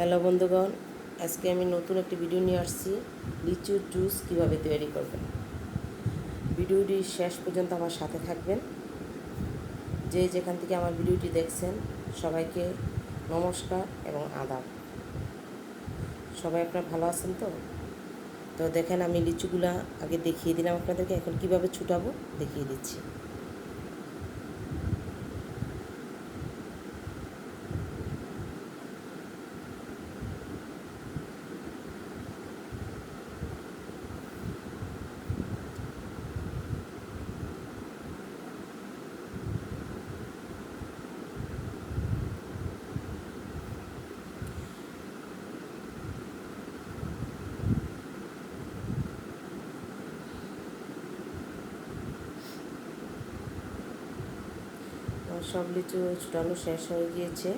Hello বন্ধুগণ, আজকে আমি নতুন একটি ভিডিও নিয়ে আসছি লিচুর জুস কীভাবে তৈরি করবেন। ভিডিওটি শেষ পর্যন্ত আমার সাথে থাকবেন। যে যেখান থেকে আমার ভিডিওটি দেখছেন, সবাইকে নমস্কার এবং আদাব। সবাই আপনার ভালো আছেন তো? তো দেখেন, আমি লিচুগুলা আগে দেখিয়ে দিলাম আপনাদেরকে, এখন কীভাবে ছুটাবো দেখিয়ে দিচ্ছি। সব লিচু ছুটানো শেষ হয়ে গিয়েছে।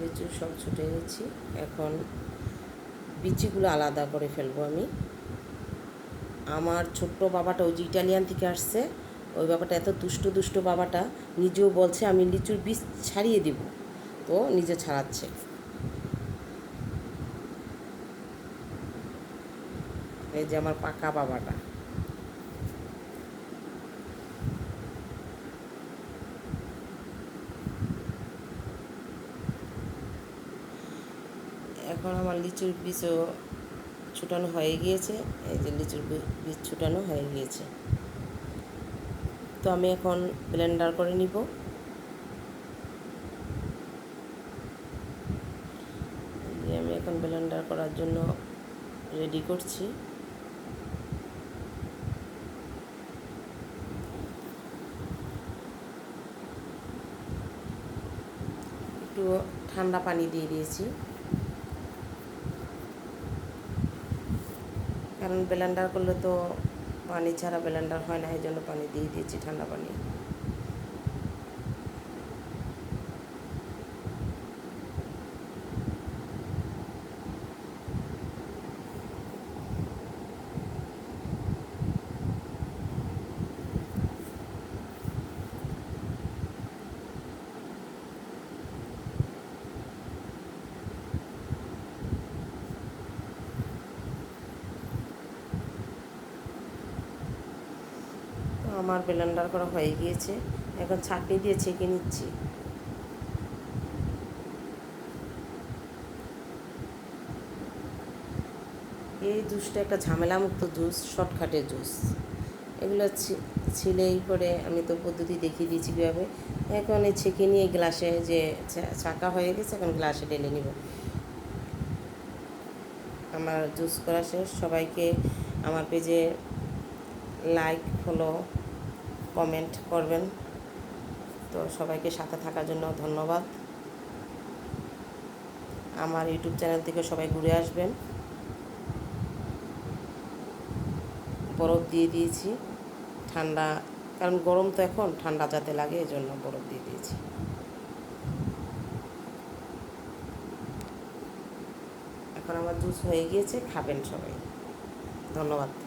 লিচু সব ছুটে গেছি এখন বিচিগুলো আলাদা করে ফেলব আমি। আমার ছোট্ট বাবাটা ওই যে ইটালিয়ান থেকে আসছে, ওই বাবাটা এত দুষ্ট দুষ্ট বাবাটা নিজেও বলছে, আমি লিচুর বীজ ছাড়িয়ে দিব। তো নিজে ছাড়াচ্ছে। এই যে আমার পাকা বাবাটা। এখন আমার লিচুর বীজও ছুটানো হয়ে গিয়েছে। এই যে লিচুর বীজ ছুটানো হয়ে গিয়েছে। তো আমি এখন ব্লেন্ডার করে নিব। আমি এখন ব্লেন্ডার করার জন্য রেডি করছি। একটু ঠান্ডা পানি দিয়ে দিয়েছি। কারণ ব্লেন্ডার করলে তো পানি ছাড়া ব্লেন্ডার হয় না এই জন্য পানি দিয়ে দিয়েছি ঠান্ডা পানি। আমার ব্লেন্ডার করা হয়ে গিয়েছে। এখন ছাঁকনি দিয়ে ছেঁকে নিচ্ছি। এই জুসটা একটা ঝামেলামুক্ত জুস শর্টকাটের জুস। এগুলো ছিলেই করে আমি তো পদ্ধতি দেখিয়ে দিয়েছি কীভাবে। এখন এই ছেঁকে নিয়ে গ্লাসে যে ছাঁকা হয়ে গেছে, এখন গ্লাসে ঢেলে নিব। আমার জুস করা শেষ। সবাইকে আমার পেজে লাইক ফলো কমেন্ট করবেন। তো সবাইকে সাথে থাকার জন্য ধন্যবাদ। আমার ইউটিউব চ্যানেল থেকে সবাই ঘুরে আসবেন। বরফ দিয়ে দিয়েছি। ঠান্ডা, কারণ গরম তো এখন, ঠান্ডা যাতে লাগে এই জন্য বরফ দিয়ে দিয়েছি। এখন আমার জুস হয়ে গিয়েছে, খাবেন সবাই। ধন্যবাদ।